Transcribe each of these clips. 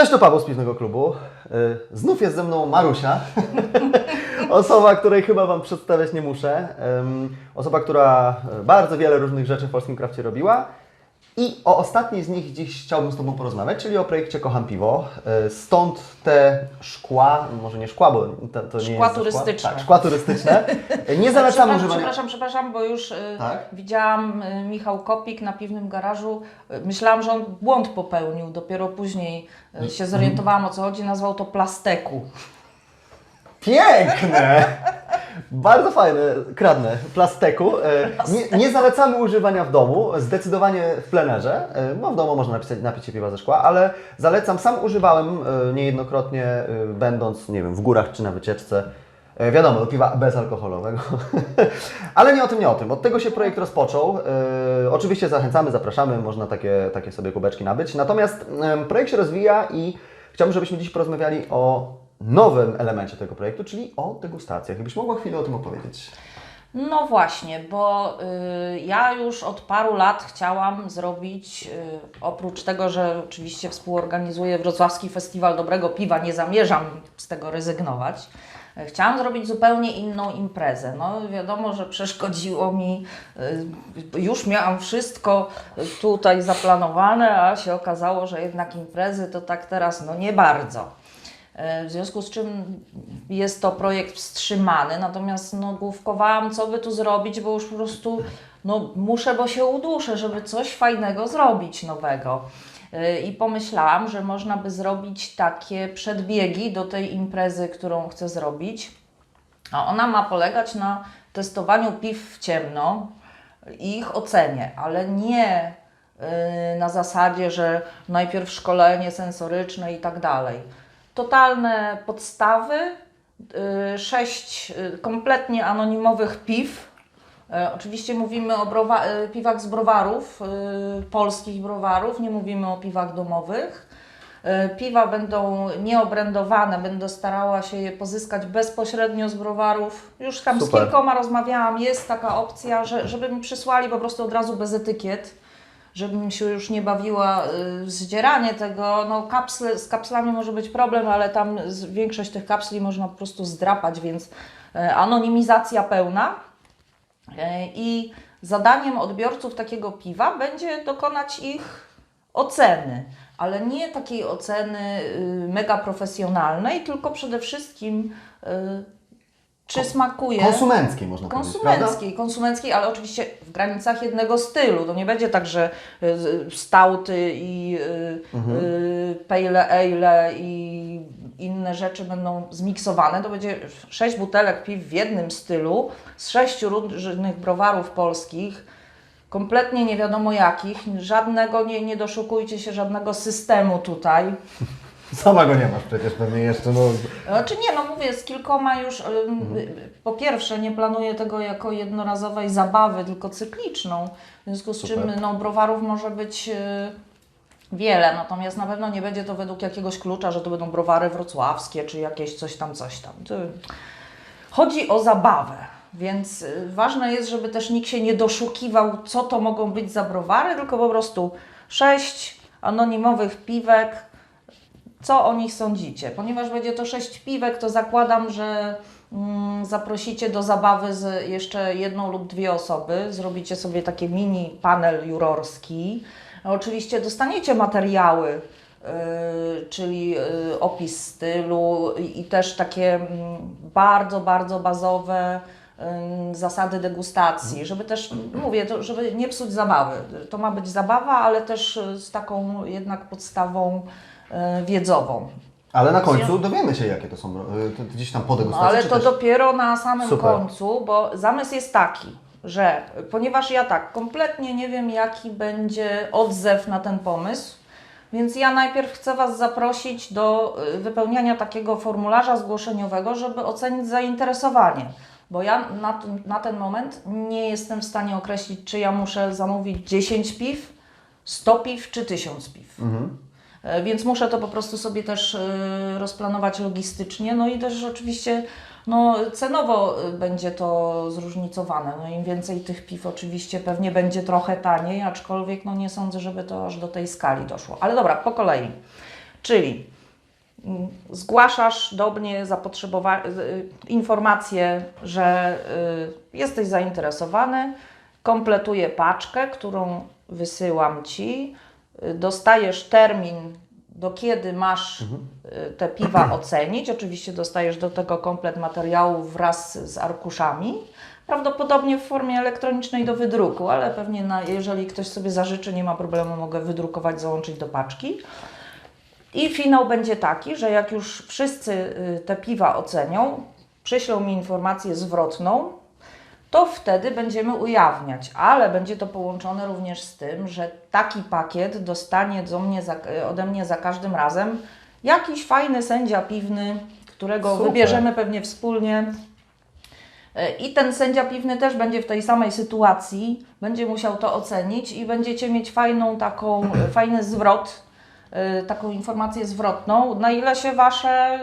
Cześć, to Paweł z Piwnego Klubu. Y, Znów jest ze mną Marusia. Osoba, której chyba Wam przedstawiać nie muszę. Osoba, która bardzo wiele różnych rzeczy w polskim krafcie robiła. I o ostatniej z nich dziś chciałbym z Tobą porozmawiać, czyli o projekcie Kocham Piwo. Y, Stąd te szkła, może nie szkła, bo to, to nie Szkła jest turystyczne. Tak, szkła turystyczne. Nie zalecamy przepraszam, używania... przepraszam, przepraszam, bo już y, Tak? widziałam Michał Kopik na piwnym garażu. Myślałam, że on błąd popełnił. Dopiero później się zorientowałam o co chodzi. Nazwał to plasteku. Piękne! Bardzo fajne, kradnę, plasteku. E, Nie, nie zalecamy używania w domu, zdecydowanie w plenerze, e, bo w domu można napisać, napić się piwa ze szkła, ale zalecam, sam używałem e, niejednokrotnie, będąc, nie wiem, w górach czy na wycieczce. Wiadomo, do piwa bezalkoholowego. Ale nie o tym, nie o tym. Od tego się projekt rozpoczął. Oczywiście zachęcamy, zapraszamy, można takie, takie sobie kubeczki nabyć. Natomiast projekt się rozwija i chciałbym, żebyśmy dziś porozmawiali o nowym elemencie tego projektu, czyli o degustacjach. Gdybyś mogła chwilę o tym opowiedzieć. No właśnie, bo y, ja już od paru lat chciałam zrobić, y, oprócz tego, że oczywiście współorganizuję Wrocławski Festiwal Dobrego Piwa, nie zamierzam z tego rezygnować. y, Chciałam zrobić zupełnie inną imprezę. No wiadomo, że przeszkodziło mi, y, już miałam wszystko tutaj zaplanowane, a się okazało, że jednak imprezy to tak teraz no nie bardzo. E, W związku z czym jest to projekt wstrzymany, natomiast no, główkowałam, co by tu zrobić, bo już po prostu no, muszę, bo się uduszę, żeby coś fajnego zrobić nowego. E, I pomyślałam, że można by zrobić takie przedbiegi do tej imprezy, którą chcę zrobić. A ona ma polegać na testowaniu piw w ciemno i ich ocenie, ale nie y, na zasadzie, że najpierw szkolenie sensoryczne i tak dalej. Totalne podstawy, y, sześć y, kompletnie anonimowych piw. E, Oczywiście mówimy o browa- y, piwach z browarów, y, polskich browarów, nie mówimy o piwach domowych. Piwa będą nieobrędowane, będę starała się je pozyskać bezpośrednio z browarów. Już tam Super. z kilkoma rozmawiałam, jest taka opcja, że, żeby mi przysłali po prostu od razu bez etykiet, żebym się już nie bawiła y, w zdzieranie tego. No kapsle, z kapslami może być problem, ale tam większość tych kapsli można po prostu zdrapać, więc e, anonimizacja pełna. E, I zadaniem odbiorców takiego piwa będzie dokonać ich oceny, ale nie takiej oceny y, mega profesjonalnej, tylko przede wszystkim y, czy smakuje. Konsumenckiej można powiedzieć, prawda? Konsumenckiej, konsumenckiej, ale oczywiście w granicach jednego stylu. To nie będzie tak, że y, stauty i y, Mhm. y, pale ale i inne rzeczy będą zmiksowane. To będzie sześć butelek piw w jednym stylu z sześciu różnych browarów polskich. Kompletnie nie wiadomo jakich, żadnego, nie, nie doszukujcie się żadnego systemu tutaj. Sama go nie masz przecież pewnie jeszcze, no... Znaczy nie, no mówię, z kilkoma już, ym, po pierwsze nie planuję tego jako jednorazowej zabawy, tylko cykliczną, w związku z Super. czym no, browarów może być y, wiele, natomiast na pewno nie będzie to według jakiegoś klucza, że to będą browary wrocławskie, czy jakieś coś tam, coś tam. To chodzi o zabawę, więc y, ważne jest, żeby też nikt się nie doszukiwał, co to mogą być za browary, tylko po prostu sześć anonimowych piwek, co o nich sądzicie? Ponieważ będzie to sześć piwek, to zakładam, że mm, zaprosicie do zabawy z jeszcze jedną lub dwie osoby. Zrobicie sobie taki mini panel jurorski. Oczywiście dostaniecie materiały, yy, czyli yy, opis stylu i, i też takie mm, bardzo, bardzo bazowe zasady degustacji, żeby też, mówię, to, żeby nie psuć zabawy. To ma być zabawa, ale też z taką jednak podstawą y, wiedzową. Ale na końcu dowiemy się, jakie to są, to gdzieś tam po No, degustacji, ale czy to też... dopiero na samym Super. końcu, bo zamysł jest taki, że ponieważ ja tak kompletnie nie wiem, jaki będzie odzew na ten pomysł, więc ja najpierw chcę Was zaprosić do y, wypełniania takiego formularza zgłoszeniowego, żeby ocenić zainteresowanie. Bo ja na, ten- na ten moment nie jestem w stanie określić, czy ja muszę zamówić 10 piw, 100 piw czy 1000 piw. Mhm. E, Więc muszę to po prostu sobie też y, rozplanować logistycznie, no i też oczywiście no, cenowo y, będzie to zróżnicowane. No, Im więcej tych piw oczywiście pewnie będzie trochę taniej, aczkolwiek no, nie sądzę, żeby to aż do tej skali doszło. Ale dobra, po kolei. Czyli zgłaszasz do mnie y, informację, że y, jesteś zainteresowany, kompletuję paczkę, którą wysyłam Ci, dostajesz termin, do kiedy masz y, te piwa ocenić. Oczywiście dostajesz do tego komplet materiału wraz z arkuszami. Prawdopodobnie w formie elektronicznej do wydruku, ale pewnie na, jeżeli ktoś sobie zażyczy, nie ma problemu, mogę wydrukować, załączyć do paczki. I finał będzie taki, że jak już wszyscy y, te piwa ocenią, przyślą mi informację zwrotną, to wtedy będziemy ujawniać, ale będzie to połączone również z tym, że taki pakiet dostanie do mnie za, ode mnie za każdym razem jakiś fajny sędzia piwny, którego Super. wybierzemy pewnie wspólnie. E, I ten sędzia piwny też będzie w tej samej sytuacji, będzie musiał to ocenić i będziecie mieć fajną taką, fajny zwrot, taką informację zwrotną, na ile się Wasze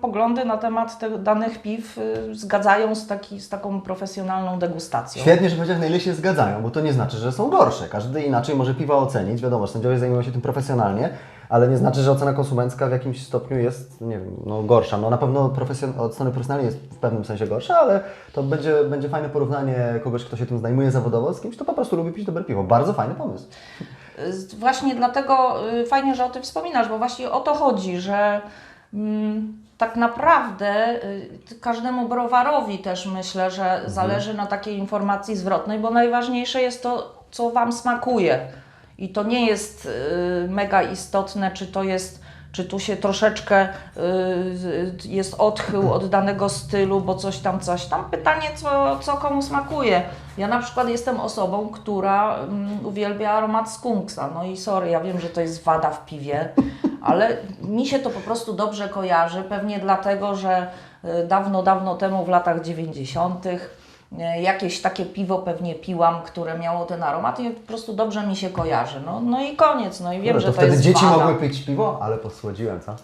poglądy na temat tych danych piw y, zgadzają z, taki, z taką profesjonalną degustacją. Świetnie, że powiedziałeś, na ile się zgadzają, bo to nie znaczy, że są gorsze. Każdy inaczej może piwa ocenić. Wiadomo, sędziowie zajmują się tym profesjonalnie, ale nie znaczy, że ocena konsumencka w jakimś stopniu jest, nie wiem, no gorsza. No na pewno profesjon- od strony profesjonalnej jest w pewnym sensie gorsza, ale to będzie, będzie fajne porównanie kogoś, kto się tym zajmuje zawodowo z kimś, kto po prostu lubi pić dobre piwo. Bardzo fajny pomysł. Właśnie dlatego y, fajnie, że o tym wspominasz, bo właśnie o to chodzi, że mm, tak naprawdę y, każdemu browarowi też myślę, że zależy na takiej informacji zwrotnej, bo najważniejsze jest to, co Wam smakuje. I to nie jest y, mega istotne, czy to jest. Czy tu się troszeczkę y, jest odchył od danego stylu, bo coś tam, coś tam. Pytanie, co, co komu smakuje. Ja na przykład jestem osobą, która mm, uwielbia aromat skunksa. No i sorry, ja wiem, że to jest wada w piwie, ale mi się to po prostu dobrze kojarzy. Pewnie dlatego, że y, dawno, dawno temu w latach 90. y, jakieś takie piwo pewnie piłam, które miało ten aromat i po prostu dobrze mi się kojarzy. No, no i koniec. No i wiem, No, że to to wtedy jest dzieci wada. mogły pić piwo, ale posłodziłem, co?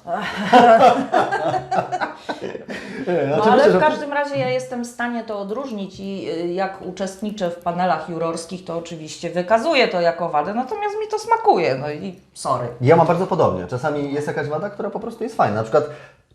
No, ale w każdym razie ja jestem w stanie to odróżnić i y, jak uczestniczę w panelach jurorskich, to oczywiście wykazuję to jako wadę, natomiast mi to smakuje, no i sorry. Ja mam bardzo podobnie. Czasami jest jakaś wada, która po prostu jest fajna. Na przykład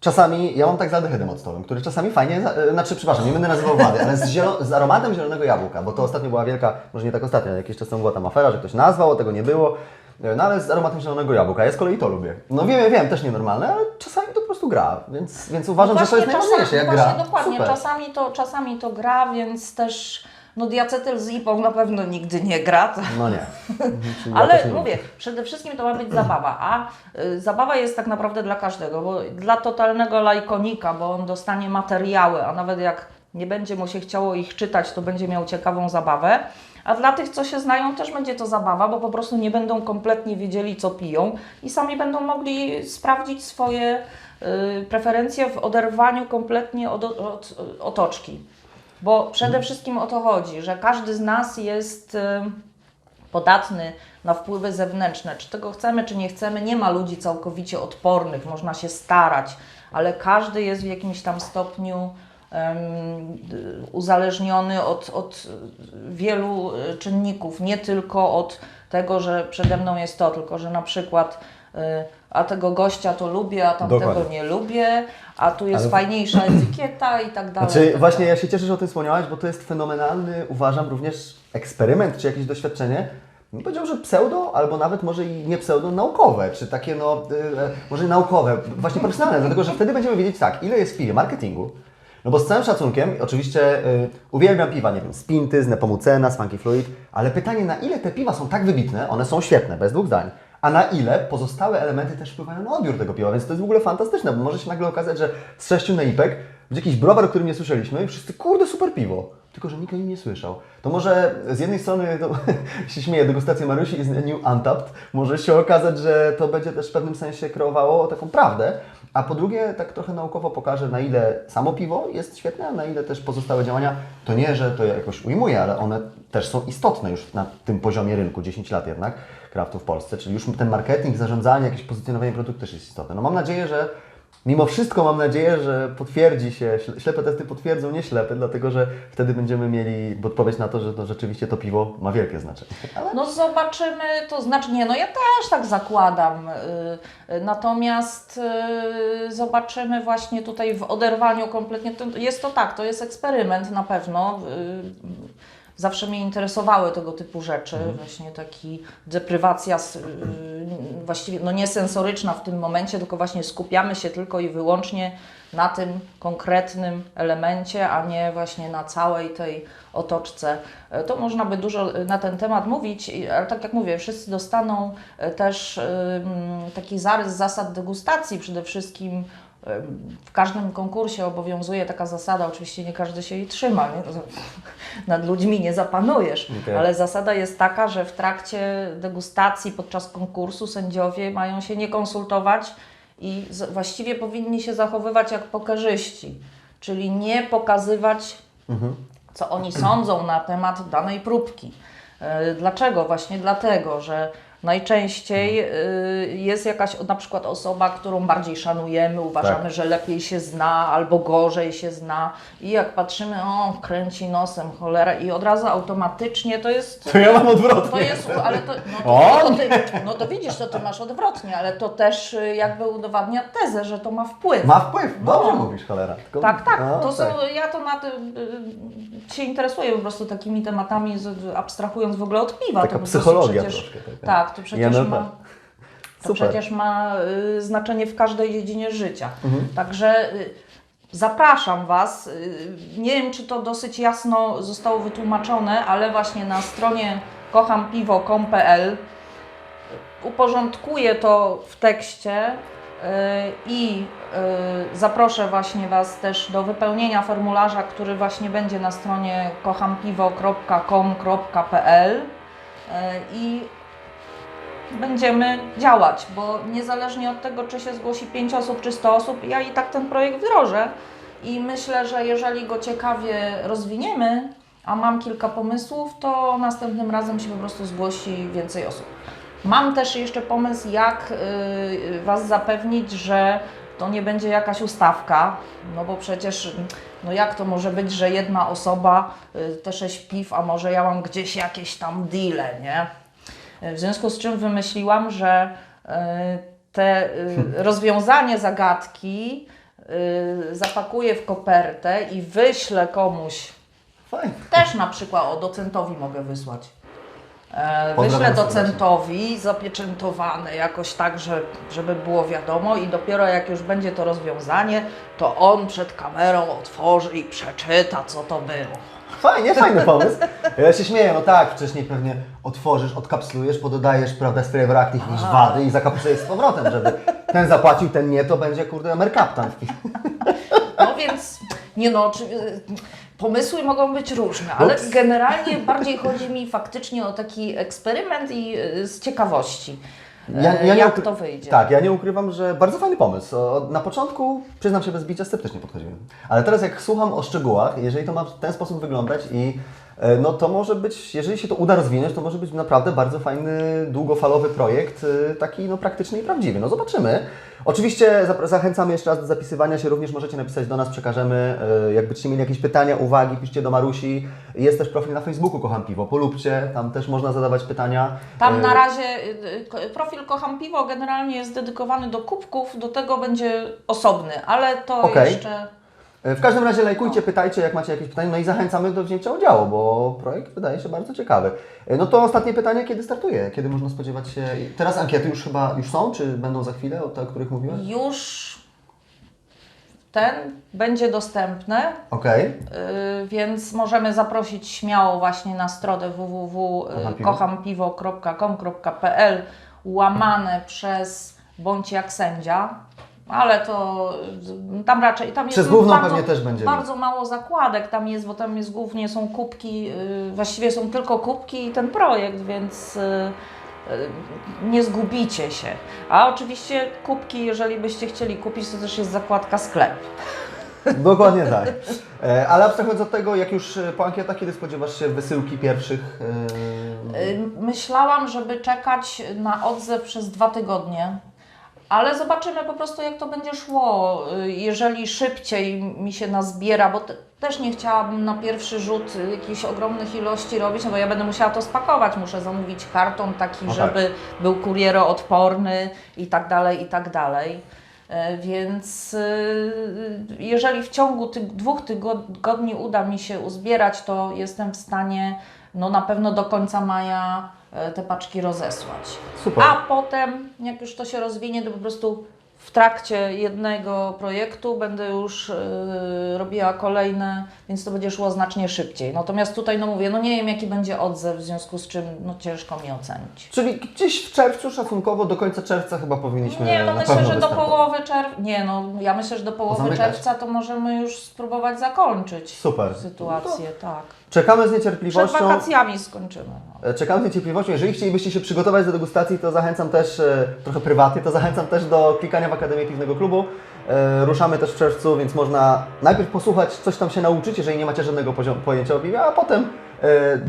czasami, ja mam tak z aldehydem octowym, który czasami fajnie, e, znaczy przepraszam, nie będę nazywał wady, ale z, zielo, z aromatem zielonego jabłka, bo to ostatnio była wielka, może nie tak ostatnio, ale jakiś czas temu była tam afera, że ktoś nazwał, tego nie było. E, No ale z aromatem zielonego jabłka, ja z kolei to lubię. No wiem, wiem, też nienormalne, ale czasami to po prostu gra, więc, więc uważam, że to jest najważniejsze, jak właśnie gra. dokładnie, Super. czasami to, czasami to gra, więc też no diacetyl z ipą na pewno nigdy nie gra. No nie. Ja Ale nie mówię, przede wszystkim to ma być zabawa, a y, zabawa jest tak naprawdę dla każdego, bo dla totalnego lajkonika, bo on dostanie materiały, a nawet jak nie będzie mu się chciało ich czytać, to będzie miał ciekawą zabawę. A dla tych, co się znają, też będzie to zabawa, bo po prostu nie będą kompletnie wiedzieli, co piją i sami będą mogli sprawdzić swoje y, preferencje w oderwaniu kompletnie od, od otoczki. Bo przede wszystkim o to chodzi, że każdy z nas jest. Y, podatny na wpływy zewnętrzne. Czy tego chcemy, czy nie chcemy, nie ma ludzi całkowicie odpornych, można się starać, ale każdy jest w jakimś tam stopniu y, uzależniony od, od wielu y, czynników, nie tylko od tego, że przede mną jest to, tylko że na przykład y, a tego gościa to lubię, a tamtego Dokładnie. nie lubię, a tu jest Ale- fajniejsza etykieta i tak dalej. Znaczy, tak właśnie dalej. ja się cieszę, że o tym wspomniałaś, bo to jest fenomenalny, uważam, również eksperyment, czy jakieś doświadczenie. Bym powiedział, że pseudo, albo nawet może i nie pseudo, naukowe, czy takie no, y, e, może naukowe, właśnie profesjonalne, dlatego że wtedy będziemy wiedzieć tak, ile jest w marketingu. No bo z całym szacunkiem, oczywiście y, uwielbiam piwa, nie wiem, z Pinty, z Nepomucena, z Funky Fluid, ale pytanie, na ile te piwa są tak wybitne, one są świetne, bez dwóch zdań, a na ile pozostałe elementy też wpływają na odbiór tego piwa, więc to jest w ogóle fantastyczne, bo może się nagle okazać, że z sześciu naipek będzie jakiś browar, o którym nie słyszeliśmy i wszyscy, kurde, super piwo. Tylko, że nikt o nim nie słyszał. To może z jednej strony, to, się śmieję, degustacja Marusi the new Untapped. Może się okazać, że to będzie też w pewnym sensie kreowało taką prawdę. A po drugie, tak trochę naukowo pokaże, na ile samo piwo jest świetne, a na ile też pozostałe działania. To nie, że to jakoś ujmuje, ale one też są istotne już na tym poziomie rynku, 10 lat jednak, kraftu w Polsce. Czyli już ten marketing, zarządzanie, jakieś pozycjonowanie produktu też jest istotne. No mam nadzieję, że Mimo wszystko mam nadzieję, że potwierdzi się, śle- ślepe testy potwierdzą nieślepe, dlatego że wtedy będziemy mieli odpowiedź na to, że to rzeczywiście to piwo ma wielkie znaczenie. Ale No zobaczymy, to znaczy nie, no ja też tak zakładam. y, y, Natomiast y, zobaczymy właśnie tutaj w oderwaniu kompletnie. Jest to tak, to jest eksperyment na pewno. Zawsze mnie interesowały tego typu rzeczy, właśnie taki deprywacja y, właściwie no nie sensoryczna w tym momencie, tylko właśnie skupiamy się tylko i wyłącznie na tym konkretnym elemencie, a nie właśnie na całej tej otoczce. E, To można by dużo e, na ten temat mówić, ale tak jak mówię, wszyscy dostaną e, też taki zarys zasad degustacji. Przede wszystkim w każdym konkursie obowiązuje taka zasada, oczywiście nie każdy się jej trzyma, nie? Nad ludźmi nie zapanujesz, Okej. ale zasada jest taka, że w trakcie degustacji podczas konkursu sędziowie mają się nie konsultować i właściwie powinni się zachowywać jak pokerzyści, czyli nie pokazywać co oni sądzą na temat danej próbki. E, Dlaczego? Właśnie dlatego, że najczęściej e, jest jakaś na przykład osoba, którą bardziej szanujemy, uważamy, Tak. że lepiej się zna albo gorzej się zna i jak patrzymy, o, kręci nosem, cholera i od razu automatycznie to jest... to ja mam odwrotnie. To jest, ale to, no, to, O, to ty, no to widzisz, to ty masz odwrotnie, ale to też y, jakby udowadnia tezę, że to ma wpływ. Ma wpływ, dobrze No. mówisz, cholera. Tylko- Tak, tak. No, to tak. Są, ja to na tym y, się interesuję po prostu takimi tematami, abstrahując w ogóle od piwa. Taka to psychologia przecież, troszkę. taka. Tak, to przecież NLP. ma, to Super. przecież ma y, znaczenie w każdej dziedzinie życia. Mhm. Także y, zapraszam Was. Y, nie wiem, czy to dosyć jasno zostało wytłumaczone, ale właśnie na stronie kochampiwo.com.pl uporządkuję to w tekście y, i y, zaproszę właśnie Was też do wypełnienia formularza, który właśnie będzie na stronie kochampiwo.com.pl y, i będziemy działać, bo niezależnie od tego, czy się zgłosi 5 osób, czy 100 osób, ja i tak ten projekt wdrożę i myślę, że jeżeli go ciekawie rozwiniemy, a mam kilka pomysłów, to następnym razem się po prostu zgłosi więcej osób. Mam też jeszcze pomysł, jak y, Was zapewnić, że to nie będzie jakaś ustawka, no bo przecież, no jak to może być, że jedna osoba y, te sześć piw, a może ja mam gdzieś jakieś tam deale, nie? W związku z czym wymyśliłam, że y, te y, rozwiązanie zagadki zapakuję w kopertę i wyślę komuś, też na przykład o docentowi mogę wysłać. E, Wyślę docentowi zapieczętowane jakoś tak, że, żeby było wiadomo i dopiero jak już będzie to rozwiązanie, to on przed kamerą otworzy i przeczyta, co to było. Fajnie, fajny pomysł. Ja się śmieję, no tak, wcześniej pewnie otworzysz, odkapslujesz, pododajesz, prawda, Flavor Active niż wady i zakapslujesz z powrotem, żeby ten zapłacił, ten nie, to będzie, kurde, Amerkaptan. No więc, nie no, czy, pomysły mogą być różne, ale Ups. generalnie bardziej chodzi mi faktycznie o taki eksperyment i y, z ciekawości, Ja- e, ja jak to wyjdzie. Tak, ja nie ukrywam, że bardzo fajny pomysł. Na początku, przyznam się bez bicia, sceptycznie podchodziłem. Ale teraz jak słucham o szczegółach, jeżeli to ma w ten sposób wyglądać i e, no to może być, jeżeli się to uda rozwinąć, to może być naprawdę bardzo fajny, długofalowy projekt, e, taki no praktyczny i prawdziwy. No zobaczymy. Oczywiście zachęcamy jeszcze raz do zapisywania się, również możecie napisać do nas, przekażemy. e, Jak będziecie mieli jakieś pytania, uwagi, piszcie do Marusi. Jest też profil na Facebooku Kocham Piwo, polubcie, tam też można zadawać pytania. Tam E, na razie ko- profil Kocham Piwo generalnie jest dedykowany do kubków, do tego będzie osobny, ale to Okej. jeszcze... E, W każdym razie lajkujcie, pytajcie, jak macie jakieś pytania, no i zachęcamy do wzięcia udziału, bo projekt wydaje się bardzo ciekawy. E, No to ostatnie pytanie, kiedy startuje? Kiedy można spodziewać się... Teraz ankiety już chyba już są, czy będą za chwilę, o te, o których mówiłem? Już ten będzie dostępny, Yy, więc możemy zaprosić śmiało właśnie na stronę Kochampiwo. www.kochampiwo.com.pl łamane przez bądź jak sędzia, ale to y, tam raczej tam jest Przez główną bardzo, pewnie też będzie bardzo mało zakładek tam jest, bo tam jest głównie są kubki, yy, właściwie są tylko kubki i ten projekt, więc yy, yy, nie zgubicie się. A oczywiście kubki, jeżeli byście chcieli kupić, to też jest zakładka sklep. Dokładnie tak. E, Ale abstrahując od tego, jak już e, po ankietach, kiedy spodziewasz się wysyłki pierwszych? e, Y, Myślałam, żeby czekać na odzew przez dwa tygodnie, Ale zobaczymy po prostu, jak to będzie szło. Y, Jeżeli szybciej mi się nazbiera, bo te, też nie chciałabym na pierwszy rzut jakichś ogromnych ilości robić, no bo ja będę musiała to spakować. Muszę zamówić karton taki, No tak. żeby był kurieroodporny i tak dalej, i tak dalej. E, Więc y, jeżeli w ciągu tych dwóch tygodni uda mi się uzbierać, to jestem w stanie no na pewno do końca maja te paczki rozesłać. Super. A potem, jak już to się rozwinie, to po prostu w trakcie jednego projektu będę już yy, robiła kolejne, więc to będzie szło znacznie szybciej. Natomiast tutaj, no mówię, no nie wiem jaki będzie odzew, w związku z czym no ciężko mi ocenić. Czyli gdzieś w czerwcu szacunkowo, do końca czerwca chyba powinniśmy Nie, no myślę, że do połowy czerwca, nie no, ja myślę, że do połowy Zamykać. czerwca to możemy już spróbować zakończyć Super. sytuację, tak. Czekamy z Przed niecierpliwością. wakacjami skończymy. E, Czekamy z niecierpliwością. Jeżeli chcielibyście się przygotować do degustacji, to zachęcam też, e, trochę prywatnie, to zachęcam też do klikania w Akademię Piwnego Klubu. E, Ruszamy też w czerwcu, więc można najpierw posłuchać, coś tam się nauczyć, jeżeli nie macie żadnego pojęcia o piwie, a potem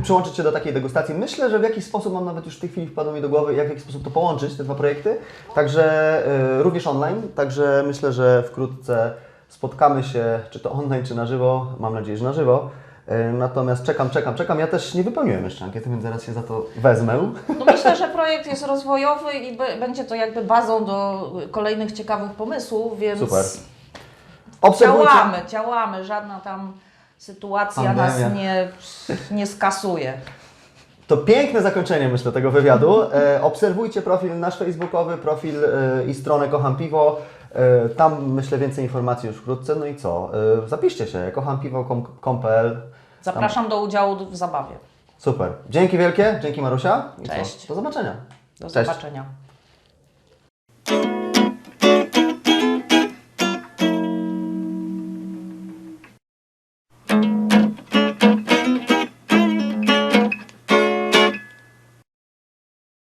przyłączyć się do takiej degustacji. Myślę, że w jakiś sposób, mam nawet już w tej chwili wpadło mi do głowy, jak w jakiś sposób to połączyć, te dwa projekty. Także również online, także myślę, że wkrótce spotkamy się, czy to online, czy na żywo. Mam nadzieję, że na żywo. E, Natomiast czekam, czekam, czekam. Ja też nie wypełniłem jeszcze ankiety, więc zaraz się za to wezmę. No myślę, że projekt jest rozwojowy i będzie to jakby bazą do kolejnych ciekawych pomysłów, więc Super. Obserwujcie. działamy, działamy. Żadna tam sytuacja Pandemia. nas nie, nie skasuje. To piękne zakończenie, myślę, tego wywiadu. E, obserwujcie profil nasz facebookowy, profil e, i stronę Kocham Piwo. E, tam myślę więcej informacji już wkrótce. No i co? E, zapiszcie się, kochampiwo.com.pl. Zapraszam do udziału w zabawie. Super. Dzięki wielkie, dzięki Marusia. I co? Cześć. Do zobaczenia. Do Cześć. zobaczenia.